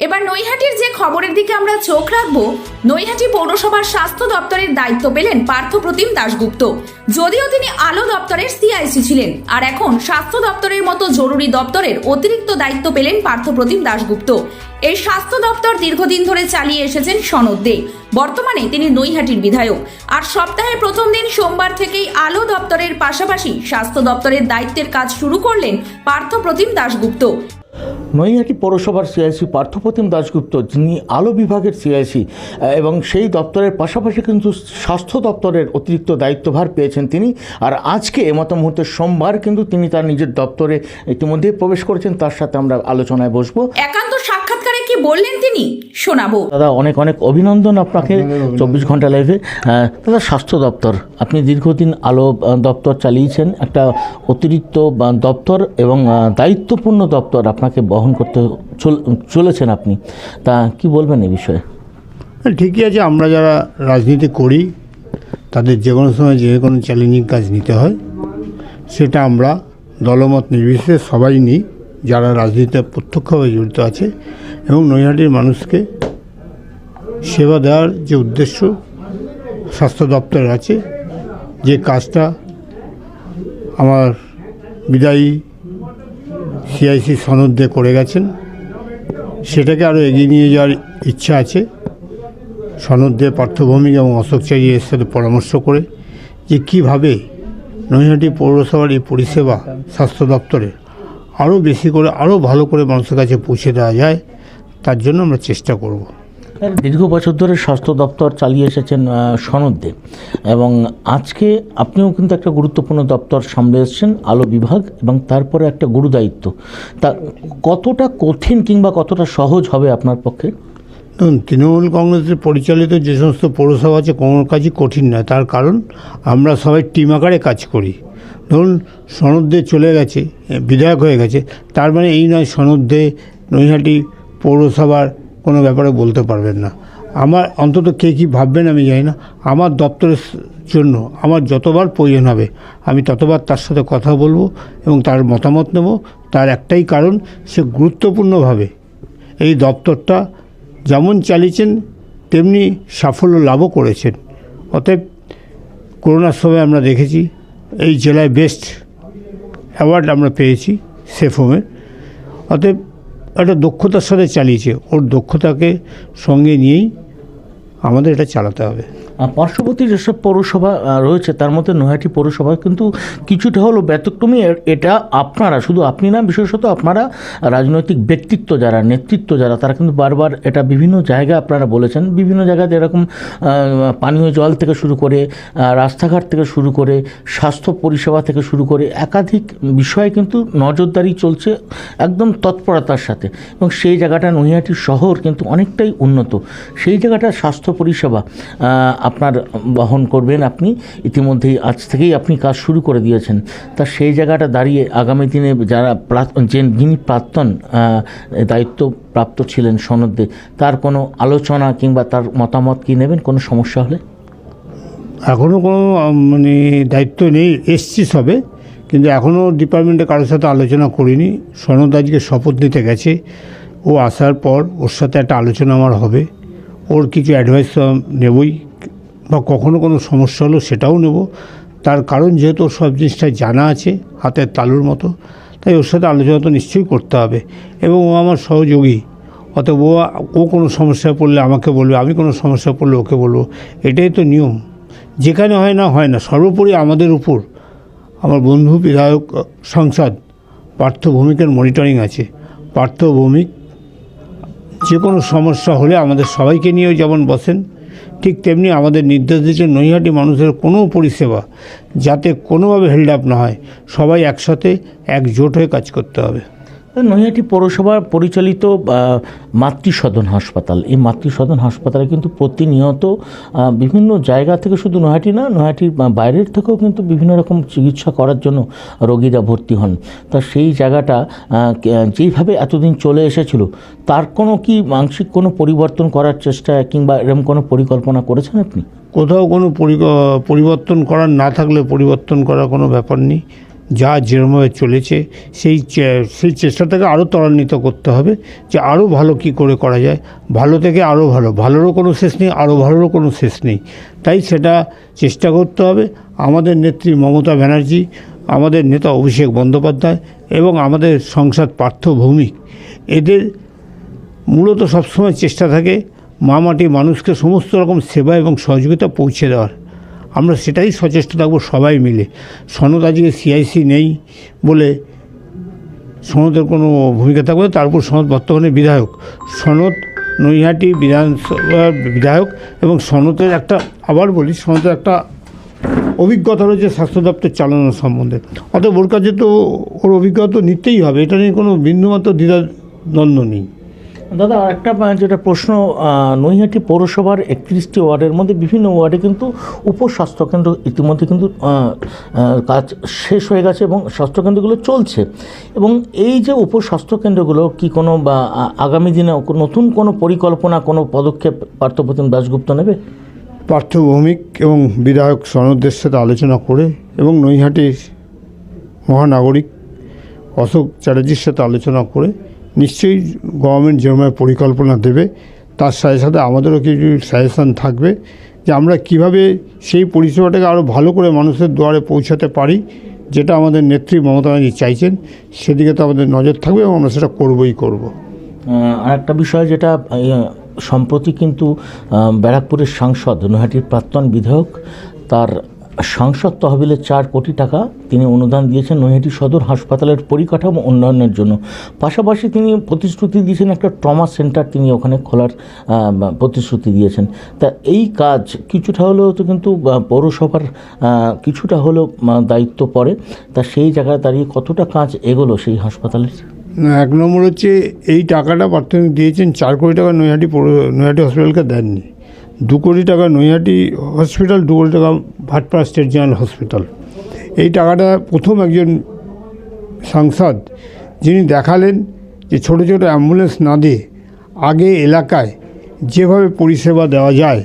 এবার নৈহাটির যে খবরের দিকে আমরা চোখ রাখব, নৈহাটি পৌরসভার স্বাস্থ্য দপ্তরের দায়িত্ব পেলেন পার্থপ্রতিম দাশগুপ্ত। যদিও তিনি আলো দপ্তরের সিআইসি ছিলেন, আর এখন স্বাস্থ্য দপ্তরের মতো জরুরি দপ্তরের অতিরিক্ত দায়িত্ব পেলেন পার্থপ্রতিম দাশগুপ্ত। এই স্বাস্থ্য দপ্তর দীর্ঘদিন ধরে চালিয়ে এসেছেন সনদ দে। বর্তমানে তিনি নৈহাটির বিধায়ক। আর সপ্তাহের প্রথম দিন সোমবার থেকেই আলো দপ্তরের পাশাপাশি স্বাস্থ্য দপ্তরের দায়িত্বের কাজ শুরু করলেন পার্থপ্রতিম দাশগুপ্ত। নৈহাটি পৌরসভার সিআইসি পার্থপ্রতিম দাশগুপ্ত, যিনি আলো বিভাগের সিআইসি এবং সেই দপ্তরের পাশাপাশি কিন্তু স্বাস্থ্য দপ্তরের অতিরিক্ত দায়িত্বভার পেয়েছেন তিনি। আর আজকে এমতো মুহূর্তে সোমবার কিন্তু তিনি তার নিজের দপ্তরে ইতিমধ্যেই প্রবেশ করেছেন, তার সাথে আমরা আলোচনায় বসবো। একান্ত সাক্ষাৎকারে কি বললেন তিনি শোনাবো। দাদা অনেক অনেক অভিনন্দন আপনাকে চব্বিশ ঘণ্টা লাইভে আহ, দাদা স্বাস্থ্য দপ্তর আপনি দীর্ঘদিন আলো দপ্তর চালিয়েছেন একটা অতিরিক্ত দপ্তর এবং দায়িত্বপূর্ণ দপ্তর আপনাকে বহন করতে চল- চলেছেন আপনি। তা কি বলবেন এই বিষয়ে? ঠিকই আছে আমরা যারা রাজনীতি করি তাদের যে কোনো সময় যে কোনো চ্যালেঞ্জিং কাজ নিতে হয়। সেটা আমরা দলমত নির্বিশেষে সবাই নিই। যারা রাজনীতিতে প্রত্যক্ষভাবে জড়িত আছে এবং নৈহাটির মানুষকে সেবা দেওয়ার যে উদ্দেশ্য স্বাস্থ্য দপ্তরের আছে, যে কাজটা আমার বিদায়ী সিআইসি সনদ দিয়ে করে গেছেন, সেটাকে আরও এগিয়ে নিয়ে যাওয়ার ইচ্ছা আছে। সনদ দিয়ে পার্থভৌমিক এবং অশোক অশোকচারী এর সাথে পরামর্শ করে যে কীভাবে নৈহাটি পৌরসভার এই পরিষেবা স্বাস্থ্য দপ্তরে আরও বেশি করে আরও ভালো করে মানুষের কাছে পৌঁছে দেওয়া যায়, তার জন্য আমরা চেষ্টা করব। দীর্ঘ বছর ধরে স্বাস্থ্য দপ্তর চালিয়ে এসেছেন সনদে এবং আজকে আপনিও কিন্তু একটা গুরুত্বপূর্ণ দপ্তর সামলে এসেছেন, আলো বিভাগ, এবং তারপরে একটা গুরুদায়িত্ব। তা কতটা কঠিন কিংবা কতটা সহজ হবে আপনার পক্ষে? তৃণমূল কংগ্রেসের পরিচালিত যে সমস্ত পৌরসভা আছে, কোনো কাজই কঠিন নয়। তার কারণ, আমরা সবাই টিম আকারে কাজ করি। ধরুন, সনদ চলে গেছে, বিধায়ক হয়ে গেছে, তার মানে এই নয় সনদ নৈহাটি পৌরসভার কোনো ব্যাপারে বলতে পারবেন না। আমার অন্তত কে কী ভাববেন আমি জানি না। আমার দপ্তরের জন্য আমার যতবার প্রয়োজন হবে, আমি ততবার তার সাথে কথা বলব এবং তার মতামত নেব। তার একটাই কারণ, সে গুরুত্বপূর্ণভাবে এই দপ্তরটা যেমন চালিয়েছেন, তেমনি সাফল্য লাভও করেছেন। অতএব করোনার সময় আমরা দেখেছি, এই জেলায় বেস্ট অ্যাওয়ার্ড আমরা পেয়েছি সেফোমের অতএব একটা দক্ষতার সাথে চালিয়েছে। ওর দক্ষতাকে সঙ্গে নিয়েই আমাদের এটা চালাতে হবে। পার্শ্ববর্তী যেসব পৌরসভা রয়েছে, তার মধ্যে নৈহাটি পৌরসভা কিন্তু কিছুটা হলো ব্যতিক্রমী। এটা আপনারা, শুধু আপনি না, বিশেষত আপনারা রাজনৈতিক ব্যক্তিত্ব যারা, নেতৃত্ব যারা, তারা কিন্তু বারবার এটা বিভিন্ন জায়গায় আপনারা বলেছেন। বিভিন্ন জায়গাতে এরকম পানীয় জল থেকে শুরু করে রাস্তাঘাট থেকে শুরু করে, স্বাস্থ্য পরিষেবা থেকে শুরু করে, একাধিক বিষয়ে কিন্তু নজরদারি চলছে একদম তৎপরতার সাথে। এবং সেই জায়গাটা নৈহাটি শহর কিন্তু অনেকটাই উন্নত। সেই জায়গাটা স্বাস্থ্য পরিষেবা আপনার বহন করবেন আপনি। ইতিমধ্যেই আজ থেকেই আপনি কাজ শুরু করে দিয়েছেন। তা সেই জায়গাটা দাঁড়িয়ে আগামী দিনে যারা যে যিনি প্রাক্তন আহ, দায়িত্ব প্রাপ্ত ছিলেন সনদে তার কোনো আলোচনা কিংবা তার মতামত কি নেবেন? কোনো সমস্যা হলে? এখনও কোনো মানে দায়িত্ব নেই এসছি সবে কিন্তু এখনও ডিপার্টমেন্টে কারোর সাথে আলোচনা করিনি। সনদ আজকে শপথ নিতে গেছে। ও আসার পর ওর সাথে একটা আলোচনা আমার হবে। ওর কিছু অ্যাডভাইস নেবই। বা কখনো কোনো সমস্যা হলো সেটাও নেব। তার কারণ যেহেতু সব জিনিসটাই জানা আছে, হাতের তালুর মতো, তাই ওর সাথে আলোচনা তো নিশ্চয়ই করতে হবে। এবং ও আমার সহযোগী, অতএব ও ও কোনো সমস্যায় পড়লে আমাকে বলবে, আমি কোনো সমস্যায় পড়লে ওকে বলব। এটাই তো নিয়ম। যেখানে হয় না হয় না, সর্বোপরি আমাদের উপর, আমার বন্ধু বিধায়ক সংসদ, পার্থ ভৌমিকের মনিটরিং আছে। পার্থ ভৌমিক, যে কোনো সমস্যা হলে আমাদের সবাইকে নিয়েও যেমন বসেন ঠিক তেমনি আমাদের নির্দেশ দিচ্ছে নৈহাটি মানুষের কোনো পরিষেবা যাতে কোনোভাবে হেল্ড আপ না হয়। সবাই একসাথে একজোট হয়ে কাজ করতে হবে। নৈহাটি পৌরসভা পরিচালিত মাতৃসদন হাসপাতাল। এই মাতৃসদন হাসপাতালে কিন্তু প্রতিনিয়ত বিভিন্ন জায়গা থেকে শুধু নৈহাটি না নৈহাটির বাইরের থেকেও কিন্তু বিভিন্ন রকম চিকিৎসা করার জন্য রোগীরা ভর্তি হন। তা সেই জায়গাটা যেইভাবে এতদিন চলে এসেছিল, তার কোনো কি আংশিক কোনো পরিবর্তন করার চেষ্টা কিংবা এরকম কোনো পরিকল্পনা করেছেন আপনি? কোথাও কোনো পরি- পরিবর্তন করার, না থাকলে পরিবর্তন করার কোনো ব্যাপার নেই। যা যেরমভাবে চলেছে, সেই সেই চেষ্টাটাকে আরও ত্বরান্বিত করতে হবে যে আরও ভালো কি করে করা যায়। ভালো থেকে আরও ভালো, ভালোরও কোনো শেষ নেই, আরও ভালোরও কোনো শেষ নেই। তাই সেটা চেষ্টা করতে হবে। আমাদের নেত্রী মমতা ব্যানার্জি, আমাদের নেতা অভিষেক বন্দ্যোপাধ্যায় এবং আমাদের সংসদ পার্থ ভৌমিক, এদের মূলত সবসময় চেষ্টা থাকে মা মাটি মানুষকে সমস্ত রকম সেবা এবং সহযোগিতা পৌঁছে দেওয়ার। আমরা সেটাই সচেষ্ট থাকব সবাই মিলে। সনদ আজকে সিআইসি নেই বলে সনদের কোনো ভূমিকা থাকবে না, তার উপর সনদ বর্তমানে বিধায়ক। সনদ নৈহাটি বিধানসভার বিধায়ক এবং সনদের একটা আবার বলি সনদের একটা অভিজ্ঞতা রয়েছে স্বাস্থ্য দপ্তর চালানোর সম্বন্ধে। অতএব ওর কাছে তো ওর অভিজ্ঞতা নিতেই হবে এটা নিয়ে কোনো বিন্দুমাত্র দ্বিধা দ্বন্দ্ব নেই। দাদা, আর একটা যেটা প্রশ্ন নৈহাটি পৌরসভার একত্রিশটি ওয়ার্ডের মধ্যে বিভিন্ন ওয়ার্ডে কিন্তু উপস্বাস্থ্যকেন্দ্র ইতিমধ্যে কিন্তু কাজ শেষ হয়ে গেছে এবং স্বাস্থ্যকেন্দ্রগুলো চলছে। এবং এই যে উপস্বাস্থ্যকেন্দ্রগুলো কি কোনো, বা আগামী দিনে নতুন কোনো পরিকল্পনা, কোনো পদক্ষেপ পার্থপ্রতিম দাশগুপ্ত নেবে? পার্থ ভৌমিক এবং বিধায়ক সনদের সাথে আলোচনা করে এবং নৈহাটির মহানাগরিক অশোক চ্যাটার্জির সাথে আলোচনা করে নিশ্চয়ই গভর্নমেন্ট যেভাবে পরিকল্পনা দেবে, তার সাথে সাথে আমাদেরও কিছু সাজেশান থাকবে যে আমরা কীভাবে সেই পরিষেবাটাকে আরও ভালো করে মানুষের দুয়ারে পৌঁছাতে পারি, যেটা আমাদের নেত্রী মমতা ব্যানার্জি চাইছেন। সেদিকে তো আমাদের নজর থাকবে এবং আমরা সেটা করবই করব। আর একটা বিষয় যেটা সম্প্রতি কিন্তু ব্যারাকপুরের সাংসদ নৈহাটির প্রাক্তন বিধায়ক, তার সাংসদ তহবিলে চার কোটি টাকা তিনি অনুদান দিয়েছেন নৈহাটি সদর হাসপাতালের পরিকাঠামো উন্নয়নের জন্য। পাশাপাশি তিনি প্রতিশ্রুতি দিয়েছেন একটা ট্রমা সেন্টার তিনি ওখানে খোলার প্রতিশ্রুতি দিয়েছেন। তা এই কাজ কিছুটা হলেও তো কিন্তু পৌরসভার কিছুটা হলেও দায়িত্ব পড়ে। তা সেই জায়গায় দাঁড়িয়ে কতটা কাজ এগোলো সেই হাসপাতালের? এক নম্বর হচ্ছে এই টাকাটা প্রাথমিক দিয়েছেন, চার কোটি টাকা নৈহাটি পৌর- নৈহাটি হসপিটালকে দেননি। দু কোটি টাকা নৈহাটি হসপিটাল দু কোটি টাকা ভাটপাড়া স্টেট জেনারেল হসপিটাল। এই টাকাটা প্রথম একজন সাংসদ যিনি দেখালেন যে ছোট ছোট অ্যাম্বুলেন্স না দিয়ে আগে এলাকায় যেভাবে পরিষেবা দেওয়া যায়,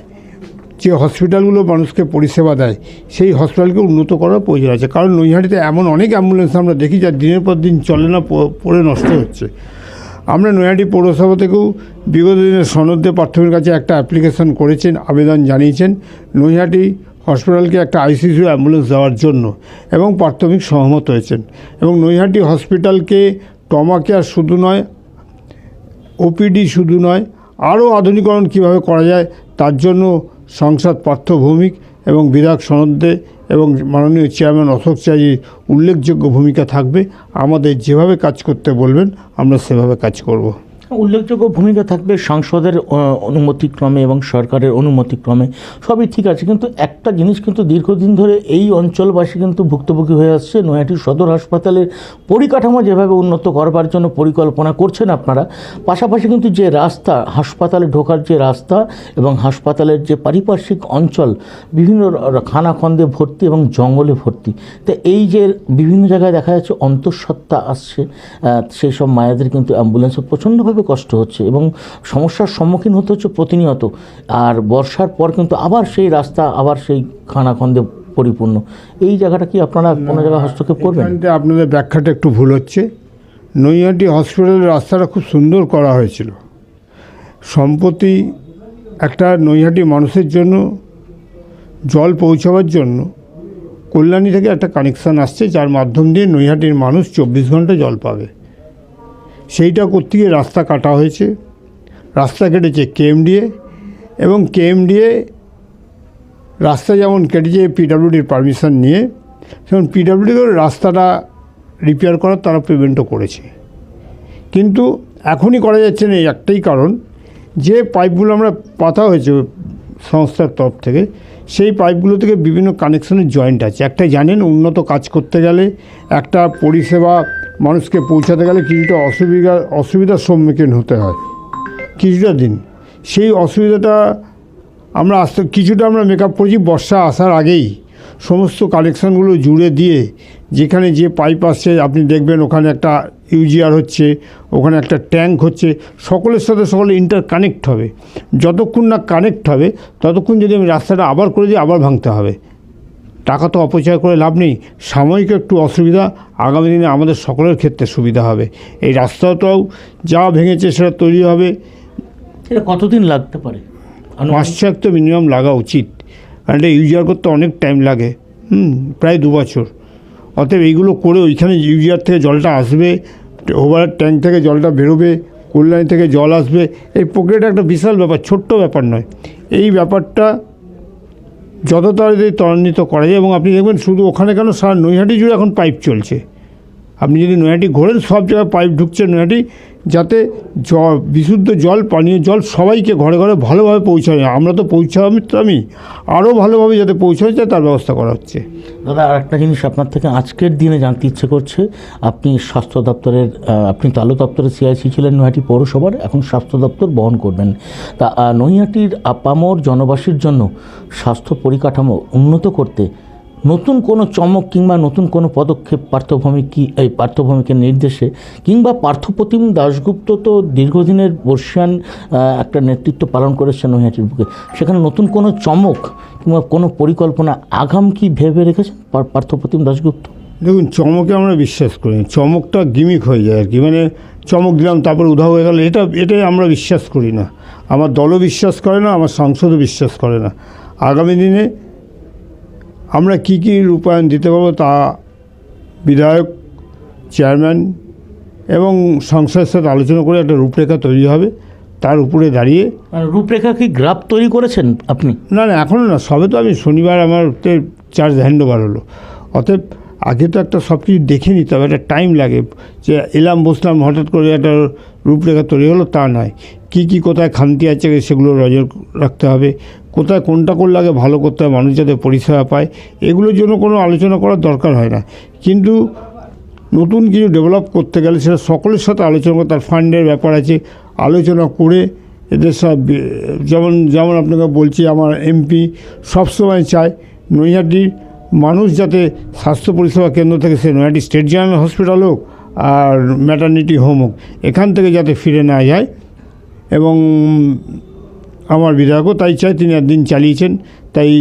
যে হসপিটালগুলো মানুষকে পরিষেবা দেয়, সেই হসপিটালকে উন্নত করার প্রয়োজন আছে। কারণ নৈহাটিতে এমন অনেক অ্যাম্বুলেন্স আমরা দেখি যা দিনের পর দিন চলে না পড়ে নষ্ট হচ্ছে। আমরা নৈহাটি পৌরসভা থেকেও বিগত দিনে সনদে প্রাথমিক কাছে একটা অ্যাপ্লিকেশন করেছেন, আবেদন জানিয়েছেন। নৈহাটি হসপিটালকে একটা আইসিসিউ অ্যাম্বুলেন্স দেওয়ার জন্য এবং প্রাথমিক সহমত হয়েছেন। এবং নৈহাটি হসপিটালকে টমা কেয়ার শুধু নয় ওপিডি শুধু নয়, আরও আধুনিকরণ কীভাবে করা যায়, তার জন্য সংসদ পার্থ ভৌমিক এবং বিধায়ক সনদে এবং মাননীয় চেয়ারম্যান অশোক চাই উল্লেখযোগ্য ভূমিকা থাকবে। আমাদের যেভাবে কাজ করতে বলবেন, আমরা সেভাবে কাজ করব। উল্লেখযোগ্য ভূমিকা থাকবে সাংসদের অনুমতিক্রমে এবং সরকারের অনুমতিক্রমে। সবই ঠিক আছে, কিন্তু একটা জিনিস কিন্তু দীর্ঘদিন ধরে এই অঞ্চলবাসী কিন্তু ভুক্তভোগী হয়ে আসছে। নৈহাটি সদর হাসপাতালের পরিকাঠামো যেভাবে উন্নত করবার জন্য পরিকল্পনা করছেন আপনারা, পাশাপাশি কিন্তু যে রাস্তা, হাসপাতালে ঢোকার যে রাস্তা এবং হাসপাতালের যে পারিপার্শ্বিক অঞ্চল, বিভিন্ন খানাখন্দে ভর্তি এবং জঙ্গলে ভর্তি, তো এই যে বিভিন্ন জায়গায় দেখা যাচ্ছে অন্তঃসত্ত্বা আসছে সেই সব মায়েদের কিন্তু অ্যাম্বুলেন্সে প্রচণ্ডভাবে কষ্ট হচ্ছে এবং সমস্যার সম্মুখীন হতে হচ্ছে প্রতিনিয়ত। আর বর্ষার পর কিন্তু আবার সেই রাস্তা আবার সেই খানাখন্দে পরিপূর্ণ। এই জায়গাটা কি আপনারা কোনো জায়গায় হস্তক্ষেপ করবেন? আপনাদের ব্যাখ্যাটা একটু ভুল হচ্ছে। নৈহাটি হসপিটালের রাস্তাটা খুব সুন্দর করা হয়েছিল। সম্প্রতি একটা নৈহাটি মানুষের জন্য জল পৌঁছাবার জন্য কল্যাণী থেকে একটা কানেকশান আসছে যার মাধ্যম দিয়ে নৈহাটির মানুষ চব্বিশ ঘণ্টা জল পাবে। সেইটা করতে গিয়ে রাস্তা কাটা হয়েছে। রাস্তা কেটেছে কেএমডিএ এবং কেএমডিএ রাস্তা যেমন কেটেছে পিডাব্লিউডির পারমিশন নিয়ে, সেমন পিডাব্লিউডি রাস্তাটা রিপেয়ার করার তারা পেমেন্টও করেছে। কিন্তু এখনই করা যাচ্ছে না একটাই কারণ, যে পাইপগুলো আমরা পাতা হয়েছে সংস্থার তরফ থেকে, সেই পাইপগুলো থেকে বিভিন্ন কানেকশনের জয়েন্ট আছে। একটা জানেন উন্নত কাজ করতে গেলে একটা পরিষেবা মানুষকে পৌঁছাতে গেলে কিছুটা অসুবিধা, অসুবিধার সম্মুখীন হতে হয়। কিছুটা দিন। সেই অসুবিধাটা আমরা আস্তে, কিছুটা আমরা মেকআপ করেছি বর্ষা আসার আগেই। সমস্ত কালেকশানগুলো জুড়ে দিয়ে, যেখানে যে পাইপ আসছে, আপনি দেখবেন ওখানে একটা ইউজিআর হচ্ছে, ওখানে একটা ট্যাঙ্ক হচ্ছে, সকলের সাথে সকলে ইন্টার কানেক্ট হবে। যতক্ষণ না কানেক্ট হবে, ততক্ষণ যদি আমি রাস্তাটা আবার করে দিই, আবার ভাঙতে হবে। টাকা তো অপচয় করে লাভ নেই। সাময়িক একটু অসুবিধা। আগামী দিনে আমাদের সকলের ক্ষেত্রে সুবিধা হবে। এই রাস্তাটাও যা ভেঙেছে সেটা তৈরি হবে। এটা কতদিন লাগতে পারে? মাস ছয়েক তো মিনিমাম লাগা উচিত। কারণ এটা ইউজার করতে অনেক টাইম লাগে। হুম প্রায় দু বছর। অতএব এইগুলো করে ওইখানে ইউজার থেকে জলটা আসবে ওভার ট্যাঙ্ক থেকে জলটা বেরোবে কল্যাণী থেকে জল আসবে এই প্রক্রিয়াটা একটা বিশাল ব্যাপার ছোট্ট ব্যাপার নয়। এই ব্যাপারটা যত তাড়াতাড়ি ত্বরান্বিত করা যায় এবং আপনি দেখবেন শুধু ওখানে কেন সারা নৈহাটি জুড়ে এখন পাইপ চলছে। আপনি যদি নৈহাটি ঘোরেন, সব জায়গায় পাইপ ঢুকছে নৈহাটি যাতে জ বিশুদ্ধ জল, পানীয় জল সবাইকে ঘরে ঘরে ভালোভাবে পৌঁছায়। আমরা তো পৌঁছামি আরও ভালোভাবে যাতে পৌঁছায় যায়, তার ব্যবস্থা করা হচ্ছে। দাদা আর একটা জিনিস আপনার থেকে আজকের দিনে জানতে ইচ্ছে করছে। আপনি স্বাস্থ্য দপ্তরের আপনি তো আলো দপ্তরের সিআইসি ছিলেন নৈহাটি পৌরসভার, এখন স্বাস্থ্য দপ্তর বহন করবেন। তা নৈহাটির আপামর জনবাসীর জন্য স্বাস্থ্য পরিকাঠামো উন্নত করতে নতুন কোনো চমক কিংবা নতুন কোনো পদক্ষেপ পার্থভৌমিক কি, এই পার্থভৌমিকের নির্দেশে কিংবা পার্থপ্রতিম দাশগুপ্ত তো দীর্ঘদিনের বর্ষিয়ান একটা নেতৃত্ব পালন করেছেন নৈহাটির বুকে। সেখানে নতুন কোনো চমক কিংবা কোনো পরিকল্পনা, আগাম কি ভেবে রেখেছেন পার- পার্থপ্রতিম দাশগুপ্ত? দেখুন, চমকে আমরা বিশ্বাস করি। চমকটা গিমিক হয়ে যায় আর কি। মানে চমক দিলাম, তারপর উধাও হয়ে গেল, এটা, এটাই আমরা বিশ্বাস করি না। আমার দলও বিশ্বাস করে না, আমার সংসদও বিশ্বাস করে না। আগামী দিনে আমরা কি কি রূপায়ণ দিতে পারব তা বিধায়ক চেয়ারম্যান এবং সংসদের সাথে আলোচনা করে একটা রূপরেখা তৈরি হবে। তার উপরে দাঁড়িয়ে আর রূপরেখা কি গ্রাফ তৈরি করেছেন আপনি? না না এখনও না সবে তো আমি শনিবার আমার চার্জ হ্যান্ড ওভার হলো। অতএব আগে তো একটা সব কিছু দেখে নিতে হবে একটা টাইম লাগে যে এলাম বসলাম হঠাৎ করে একটা রূপরেখা তৈরি হলো তা নয়। কী কী কোথায় খামতি আছে সেগুলো নজর রাখতে হবে। কোথায় কোনটা করলে আগে ভালো করতে হয়, মানুষ যাতে পরিষেবা পায়, এগুলোর জন্য কোনো আলোচনা করার দরকার হয় না। কিন্তু নতুন কিছু ডেভেলপ করতে গেলে সেটা সকলের সাথে আলোচনা করে, তার ফান্ডের ব্যাপার আছে, আলোচনা করে এদের সব, যেমন যেমন আপনাকে বলছি, আমার এমপি সবসময় চায় নৈহাটির মানুষ যাতে স্বাস্থ্য পরিষেবা কেন্দ্র থেকে সে নৈহাটি স্টেট জেনারেল হসপিটাল হোক আর ম্যাটার্নিটি হোম হোক, এখান থেকে যাতে ফিরে না যায় এবং আমার বিধায়কও তাই চায় তিনি একদিন চালিয়েছেন। তাই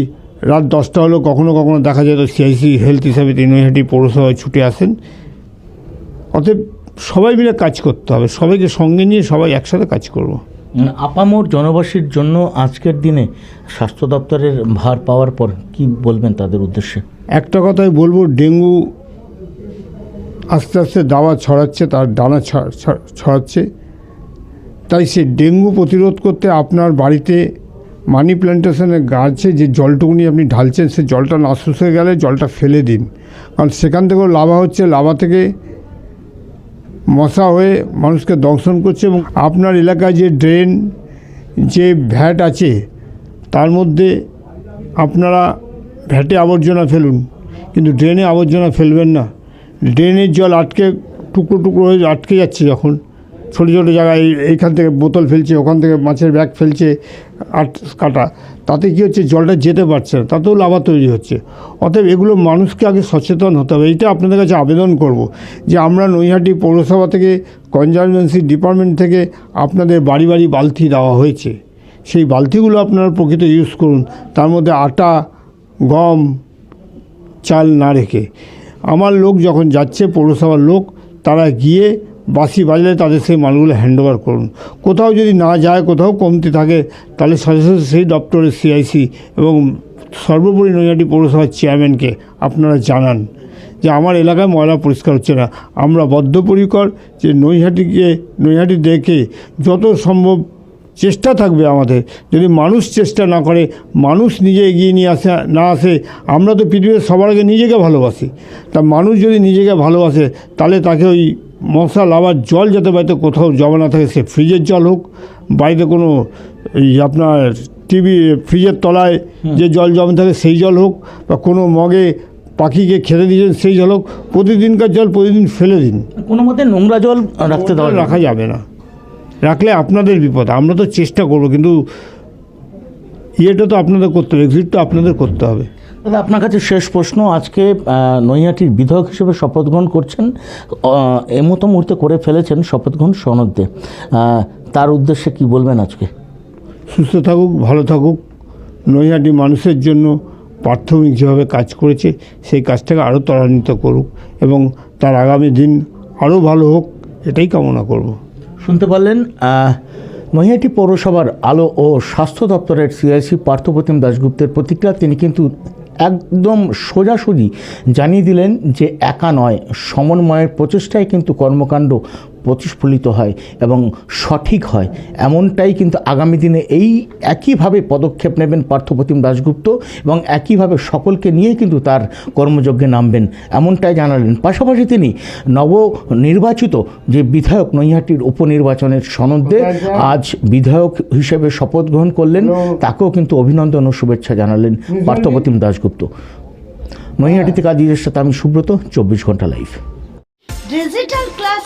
রাত দশটা হলেও কখনো কখনো দেখা যেত সিআইসি হেলথ হিসাবে তিনি নৈহাটি পৌরসভায় ছুটে আসেন। অতএব সবাই মিলে কাজ করতে হবে সবাইকে সঙ্গে নিয়ে সবাই একসাথে কাজ করব। আপামর জনবাসীর জন্য আজকের দিনে স্বাস্থ্য দপ্তরের ভার পাওয়ার পর কি বলবেন তাদের উদ্দেশ্যে? একটা কথাই বলব ডেঙ্গু আস্তে আস্তে দাওয়া ছড়াচ্ছে তার ডানা ছড়াচ্ছে। তাই সে ডেঙ্গু প্রতিরোধ করতে আপনার বাড়িতে মানি প্ল্যান্টেশনের গাছে যে জলটুকুনি আপনি ঢালছেন, সে জলটা না শুষে গেলে জলটা ফেলে দিন। কারণ সেখান থেকেও লাভা হচ্ছে, লাভা থেকে মশা হয়ে মানুষকে দংশন করছে এবং আপনার এলাকায় যে ড্রেন, যে ভ্যাট আছে, তার মধ্যে আপনারা ভ্যাটে আবর্জনা ফেলুন। কিন্তু ড্রেনে আবর্জনা ফেলবেন না। ড্রেনের জল আটকে, টুকরো টুকরো হয়ে আটকে যাচ্ছে যখন। ছোটো ছোটো জায়গায় এইখান থেকে বোতল ফেলছে, ওখান থেকে মাছের ব্যাগ ফেলছে, আট কাটা। তাতে কী হচ্ছে, জলটা যেতে পারছে না, তাতেও লাভা তৈরি হচ্ছে। অতএব এগুলো মানুষকে আগে সচেতন হতে হবে। এইটা আপনাদের কাছে আবেদন করব যে আমরা নৈহাটি পৌরসভা থেকে, কনজারভেন্সি ডিপার্টমেন্ট থেকে আপনাদের বাড়ি বাড়ি বালতি দেওয়া হয়েছে। সেই বালতিগুলো আপনারা প্রকৃত ইউজ করুন। তার মধ্যে আটা, গম, চাল না রেখে। আমার লোক যখন যাচ্ছে, পৌরসভার লোক, তারা গিয়ে বাসি বাজলে তাদের সেই মালগুলো হ্যান্ডওভার করুন। কোথাও যদি না যায়, কোথাও কমতি থাকে, তাহলে সাথে সেই দপ্তরের সিআইসি এবং সর্বোপরি নৈহাটি পৌরসভার চেয়ারম্যানকে আপনারা জানান যে আমার এলাকায় ময়লা পরিষ্কার হচ্ছে না। আমরা বদ্ধপরিকর যে নৈহাটিকে, নৈহাটি দেখে যত সম্ভব চেষ্টা থাকবে আমাদের। যদি মানুষ চেষ্টা না করে, মানুষ নিজে এগিয়ে নিয়ে আসে, না আসে, আমরা তো পৃথিবীর সবার আগে নিজেকে ভালোবাসি। তা মানুষ যদি নিজেকে ভালোবাসে, তাহলে তাকে ওই মশা লাভার জল যাতে বাড়িতে কোথাও জমা না থাকে সে ফ্রিজের জল হোক বাড়িতে কোনো এই আপনার টিভি ফ্রিজের তলায় যে জল জমে থাকে সেই জল হোক বা কোনো মগে পাখিকে খেতে দিয়েছেন সেই জল হোক প্রতিদিনকার জল প্রতিদিন ফেলে দিন। কোনো মতে নোংরা জল রাখতে দেওয়া রাখা যাবে না। রাখলে আপনাদের বিপদ আমরা তো চেষ্টা করব কিন্তু ইয়েটা তো আপনাদের করতে হবে এক্সিট তো আপনাদের করতে হবে। দাদা আপনার কাছে শেষ প্রশ্ন। আজকে নৈহাটির বিধায়ক হিসেবে শপথ গ্রহণ করছেন আহ, এই মতো মুহূর্তে করে ফেলেছেন শপথ গ্রহণ সনদ তার উদ্দেশ্যে কি বলবেন আজকে? সুস্থ থাকুক ভালো থাকুক। নৈহাটি মানুষের জন্য প্রাথমিক যেভাবে কাজ করেছে সেই কাজটাকে আরও ত্বরান্বিত করুক এবং তার আগামী দিন আরও ভালো হোক এটাই কামনা করব। শুনতে পারলেন নৈহাটি পৌরসভার আলো ও স্বাস্থ্য দপ্তরের সিআইসি পার্থপ্রতিম দাশগুপ্তের প্রতিক্রিয়া। তিনি কিন্তু একদম সোজাসুজি জানিয়ে দিলেন যে একা নয় সমন্বয়ের প্রচেষ্টায় কিন্তু কর্মকাণ্ড প্রতিস্ফলিত হয় এবং সঠিক হয়। এমনটাই কিন্তু আগামী দিনে এই একইভাবে পদক্ষেপ নেবেন পার্থপ্রতিম দাশগুপ্ত এবং একইভাবে সকলকে নিয়ে কিন্তু তার কর্মযজ্ঞে নামবেন এমনটাই জানালেন। পাশাপাশি তিনি নবনির্বাচিত যে বিধায়ক নৈহাটির উপনির্বাচনের সনদে আজ বিধায়ক হিসেবে শপথ গ্রহণ করলেন তাকেও কিন্তু অভিনন্দন ও শুভেচ্ছা জানালেন পার্থপ্রতিম দাশগুপ্ত। নৈহাটি থেকে সাথে আমি সুব্রত চব্বিশ ঘণ্টা লাইভ। ডিজিটাল